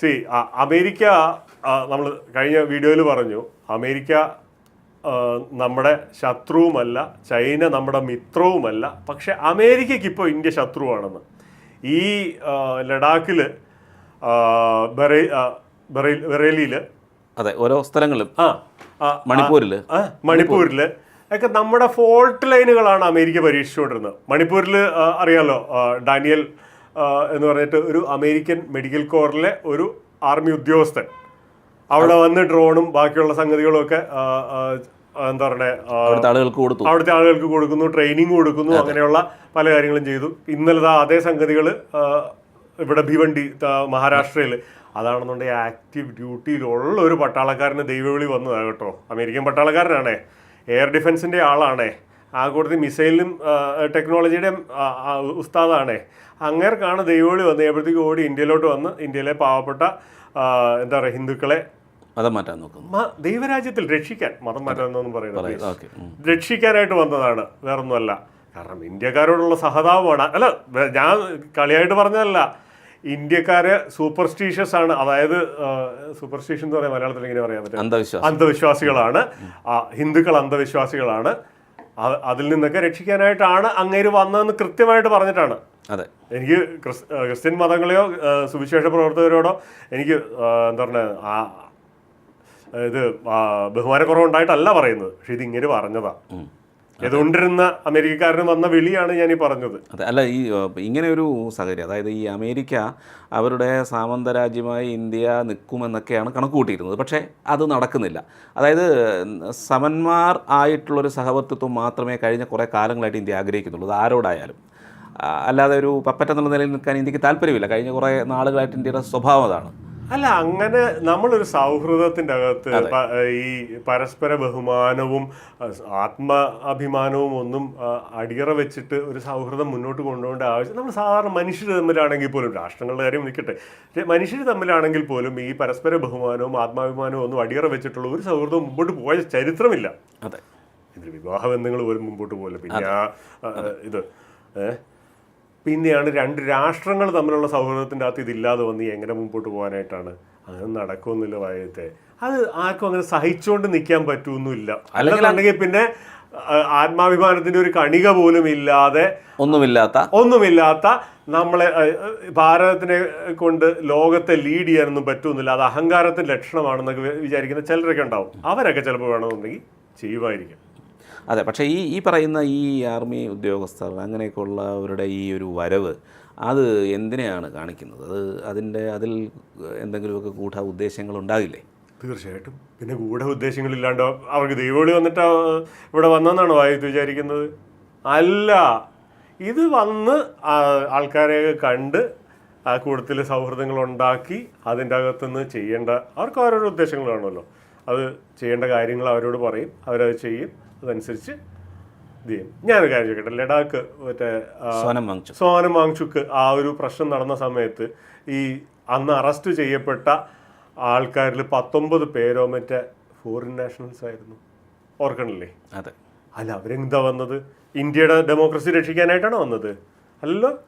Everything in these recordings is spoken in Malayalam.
സി അമേരിക്ക നമ്മൾ കഴിഞ്ഞ വീഡിയോയിൽ പറഞ്ഞു അമേരിക്ക നമ്മുടെ ശത്രുവുമല്ല ചൈന നമ്മുടെ മിത്രവുമല്ല പക്ഷെ അമേരിക്കയ്ക്ക് ഇപ്പോൾ ഇന്ത്യ ശത്രുവാണെന്ന്. ഈ ലഡാക്കിൽ ബറേ- ബറേലിയിൽ അതെ ഓരോ സ്ഥലങ്ങളിലും. ആ മണിപ്പൂരിൽ മണിപ്പൂരിൽ ഒക്കെ നമ്മുടെ ഫോൾട്ട് ലൈനുകളാണ് അമേരിക്ക പരീക്ഷിച്ചുകൊണ്ടിരുന്നത്. മണിപ്പൂരിൽ അറിയാലോ ഡാനിയൽ എന്ന് പറഞ്ഞിട്ട് ഒരു അമേരിക്കൻ മെഡിക്കൽ കോറിലെ ഒരു ആർമി ഉദ്യോഗസ്ഥൻ. അവിടെ വന്ന് ഡ്രോണും ബാക്കിയുള്ള സംഗതികളും ഒക്കെ എന്താ പറയുക അവിടുത്തെ ആളുകൾക്ക് കൊടുത്തു. അവിടുത്തെ ആളുകൾക്ക് കൊടുക്കുന്നു ട്രെയിനിങ് കൊടുക്കുന്നു അങ്ങനെയുള്ള പല കാര്യങ്ങളും ചെയ്തു. ഇന്നലെ അതേ സംഗതികൾ ഇവിടെ ഭിവണ്ടി മഹാരാഷ്ട്രയിൽ. അതാണെന്നുണ്ടെങ്കിൽ ആക്റ്റീവ് ഡ്യൂട്ടിയിലുള്ള ഒരു പട്ടാളക്കാരന് ദൈവവിളി വന്നതാണ് കേട്ടോ. അമേരിക്കൻ പട്ടാളക്കാരനാണേ. എയർ ഡിഫൻസിന്റെ ആളാണേ. ആ കൂട്ടത്തിൽ മിസൈലും ടെക്നോളജിയുടെ ഉസ്താദാണേ. അങ്ങേർക്കാണ് ദൈവോളി വന്ന് എപ്പോഴത്തേക്കും ഓടി ഇന്ത്യയിലോട്ട് വന്ന് ഇന്ത്യയിലെ പാവപ്പെട്ട എന്താ പറയുക ഹിന്ദുക്കളെ മതം മാറ്റാൻ നോക്കുന്നു. ദൈവരാജ്യത്തിൽ രക്ഷിക്കാൻ മതം മാറ്റാൻ എന്നൊന്നും പറയുന്നത് രക്ഷിക്കാനായിട്ട് വന്നതാണ് വേറൊന്നുമല്ല. കാരണം ഇന്ത്യക്കാരോടുള്ള സഹതാപമാണ്. അല്ല ഞാൻ കളിയായിട്ട് പറഞ്ഞതല്ല. ഇന്ത്യക്കാര് സൂപ്പർസ്റ്റീഷ്യസ് ആണ്. അതായത് സൂപ്പർസ്റ്റീഷ്യൻ എന്ന് പറയാൻ മലയാളത്തിൽ ഇങ്ങനെ പറയാൻ പറ്റും? അന്ധവിശ്വാസം അന്ധവിശ്വാസികളാണ്. ഹിന്ദുക്കൾ അന്ധവിശ്വാസികളാണ്. അതിൽ നിന്നൊക്കെ രക്ഷിക്കാനായിട്ടാണ് അങ്ങേര് വന്നതെന്ന് കൃത്യമായിട്ട് പറഞ്ഞിട്ടാണ്. അതെ. എനിക്ക് ക്രിസ്ത്യൻ മതങ്ങളെയോ സുവിശേഷ പ്രവർത്തകരോടോ എനിക്ക് എന്താ പറയുക ആ ഇത് ബഹുമാനക്കുറവുണ്ടായിട്ടല്ല പറയുന്നത്. പക്ഷെ ഇത് ഇങ്ങനെ പറഞ്ഞതാ. ഉം. എതുകൊണ്ടിരുന്ന അമേരിക്കക്കാരന് വന്ന വിളിയാണ് ഞാൻ ഈ പറഞ്ഞത്. അതെ അല്ല ഈ ഇങ്ങനെ ഒരു സാഹചര്യം അതായത് ഈ അമേരിക്ക അവരുടെ സാമന്ത രാജ്യമായി ഇന്ത്യ നിൽക്കുമെന്നൊക്കെയാണ് കണക്ക് കൂട്ടിയിരുന്നത് പക്ഷേ അത് നടക്കുന്നില്ല. അതായത് സമന്മാർ ആയിട്ടുള്ളൊരു സഹവർത്തിത്വം മാത്രമേ കഴിഞ്ഞ കുറേ കാലങ്ങളായിട്ട് ഇന്ത്യ ആഗ്രഹിക്കുന്നുള്ളൂ. അത് ആരോടായാലും. അല്ലാതെ ഒരു പപ്പറ്റ എന്നുള്ള നിലയിൽ നിൽക്കാൻ ഇന്ത്യയ്ക്ക് താല്പര്യമില്ല. കഴിഞ്ഞ കുറേ നാളുകളായിട്ട് ഇന്ത്യയുടെ സ്വഭാവം അതാണ്. അല്ല അങ്ങനെ നമ്മളൊരു സൗഹൃദത്തിന്റെ അകത്ത് ഈ പരസ്പര ബഹുമാനവും ആത്മ അഭിമാനവും ഒന്നും അടിയറ വെച്ചിട്ട് ഒരു സൗഹൃദം മുന്നോട്ട് കൊണ്ടുപോകേണ്ട ആവശ്യം നമ്മൾ സാധാരണ മനുഷ്യർ തമ്മിലാണെങ്കിൽ പോലും രാഷ്ട്രങ്ങളുടെ കാര്യം നിൽക്കട്ടെ മനുഷ്യർ തമ്മിലാണെങ്കിൽ പോലും ഈ പരസ്പര ബഹുമാനവും ആത്മാഭിമാനവും ഒന്നും അടിയറ വെച്ചിട്ടുള്ള ഒരു സൗഹൃദവും മുമ്പോട്ട് പോയ ചരിത്രമില്ല. അതെ. ഇതിൽ വിവാഹ ബന്ധങ്ങൾ പോലും മുമ്പോട്ട് പോകില്ല. പിന്നെ ഇത് ഏ? പിന്നെയാണ് രണ്ട് രാഷ്ട്രങ്ങൾ തമ്മിലുള്ള സൗഹൃദത്തിന്റെ അകത്ത് ഇതില്ലാതെ വന്ന് എങ്ങനെ മുമ്പോട്ട് പോകാനായിട്ടാണ്. അങ്ങനെ നടക്കുമെന്നില്ല വയത്തെ. അത് ആർക്കും അങ്ങനെ സഹിച്ചുകൊണ്ട് നിൽക്കാൻ പറ്റുമൊന്നുമില്ല അല്ലെന്നുണ്ടെങ്കിൽ പിന്നെ ആത്മാഭിമാനത്തിന്റെ ഒരു കണിക പോലും ഇല്ലാതെ ഒന്നുമില്ലാത്ത ഒന്നുമില്ലാത്ത നമ്മളെ ഭാരതത്തിനെ കൊണ്ട് ലോകത്തെ ലീഡ് ചെയ്യാനൊന്നും പറ്റുമെന്നില്ല അത് അഹങ്കാരത്തിന്റെ ലക്ഷണമാണെന്നൊക്കെ വിചാരിക്കുന്ന ചിലരൊക്കെ ഉണ്ടാവും. അവരൊക്കെ ചിലപ്പോൾ വേണമെന്നുണ്ടെങ്കിൽ ചെയ്യുമായിരിക്കും. അതെ പക്ഷേ ഈ ഈ പറയുന്ന ഈ ആർമി ഉദ്യോഗസ്ഥർ അങ്ങനെയൊക്കെ ഉള്ളവരുടെ ഈ ഒരു വരവ് അത് എന്തിനെയാണ് കാണിക്കുന്നത്? അത് അതിന്റെ അതിൽ എന്തെങ്കിലുമൊക്കെ ഗൂഢ ഉദ്ദേശങ്ങൾ ഉണ്ടാകില്ലേ തീർച്ചയായിട്ടും. പിന്നെ ഗൂഢ ഉദ്ദേശങ്ങളില്ലാണ്ട് അവർക്ക് ദൈവവിളി വന്നിട്ട് ഇവിടെ വന്നെന്നാണ് വായു വിചാരിക്കുന്നത്? അല്ല. ഇത് വന്ന് ആൾക്കാരെ കണ്ട് ആ കൂട്ടത്തിൽ സൗഹൃദങ്ങൾ ഉണ്ടാക്കി അതിന്റെ അകത്തുനിന്ന് ചെയ്യേണ്ട അവർക്ക് ഓരോരോ ഉദ്ദേശങ്ങൾ കാണുമല്ലോ. അത് ചെയ്യേണ്ട കാര്യങ്ങൾ അവരോട് പറയും അവരത് ചെയ്യും. അതനുസരിച്ച് ഇത് ചെയ്യും. ഞാനൊരു കാര്യം ചോദിക്കട്ടെ ലഡാക്ക് മറ്റേ സോനം വാങ്ചുക്ക് ആ ഒരു പ്രശ്നം നടന്ന സമയത്ത് ഈ അന്ന് അറസ്റ്റ് ചെയ്യപ്പെട്ട ആൾക്കാരിൽ പത്തൊമ്പത് പേരോ മറ്റേ ഫോറിൻ നാഷണൽസ് ആയിരുന്നു. ഓർക്കണില്ലേ? അതെ. അല്ല അവരെന്താ വന്നത്? ഇന്ത്യയുടെ ഡെമോക്രസി രക്ഷിക്കാനായിട്ടാണോ വന്നത്? അല്ലല്ലോ.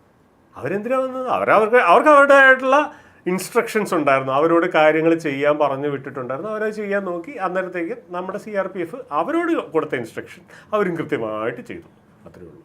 അവരെന്തിനാ വന്നത്? അവരവർക്ക് അവർക്ക് അവരുടേതായിട്ടുള്ള ഇൻസ്ട്രക്ഷൻസ് ഉണ്ടായിരുന്നു. അവരോട് കാര്യങ്ങൾ ചെയ്യാൻ പറഞ്ഞു വിട്ടിട്ടുണ്ടായിരുന്നു. അവരത് ചെയ്യാൻ നോക്കി അന്നേരത്തേക്ക് നമ്മുടെ സി ആർ പി എഫ് അവരോട് കൊടുത്ത ഇൻസ്ട്രക്ഷൻ അവരും കൃത്യമായിട്ട് ചെയ്തു. അത്രയേ ഉള്ളൂ.